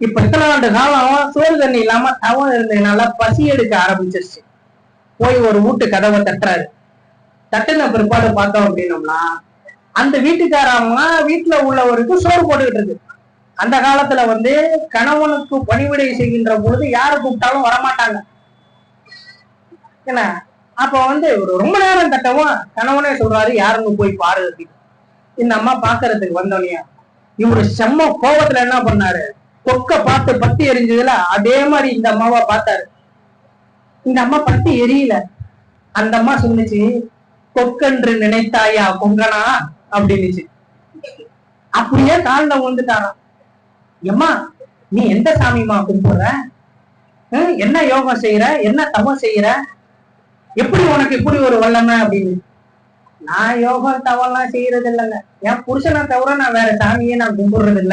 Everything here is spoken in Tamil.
இப்ப இத்தனை ஆண்டு காலம் சோறு தண்ணி இல்லாம தவம் இருந்ததுனால பசி எடுக்க ஆரம்பிச்சிருச்சு. போய் ஒரு வீட்டு கதவை தட்டுறாரு. தட்டுன பிற்பாடு பார்த்தோம் அப்படின்னோம்னா அந்த வீட்டுக்காரம்மா வீட்டுல உள்ளவருக்கு சோறு போட்டுக்கிட்டு இருக்கு. அந்த காலத்துல வந்து கணவனுக்கு பணிவிடை செய்கின்ற பொழுது யாரை கூப்பிட்டாலும் வரமாட்டாங்க. என்ன? அப்ப வந்து ஒரு ரொம்ப நேரம் தட்டவும் கணவனே சொல்றாரு யாருன்னு போய் பாரு அப்படின்னு. இந்த அம்மா பாக்குறதுக்கு வந்தோடனே இவரு செம்ம கோபத்துல என்ன பண்ணாரு? கொக்க பார்த்து பத்தி எரிஞ்சதுல அதே மாதிரி இந்த அம்மாவை பார்த்தாரு. இந்த அம்மா பத்தி எரியல. அந்த அம்மா சொன்னுச்சு கொக்கென்று நினைத்தாயா கொங்கனா அப்படின்னுச்சு. அப்படியே கால்ல விழுந்துட்டாராம். எம்மா நீ எந்த சாமிமா கும்பிடுற? என்ன யோகம் செய்யற என்ன தவம் செய்யற எப்படி உனக்கு இப்படி ஒரு வல்லமை? அப்படின்னு. நான் யோகம் தவம்லாம் செய்யறது இல்லைங்க என் புருஷனை தவிர நான் வேற சாமியே நான் கும்பிடுறது இல்லை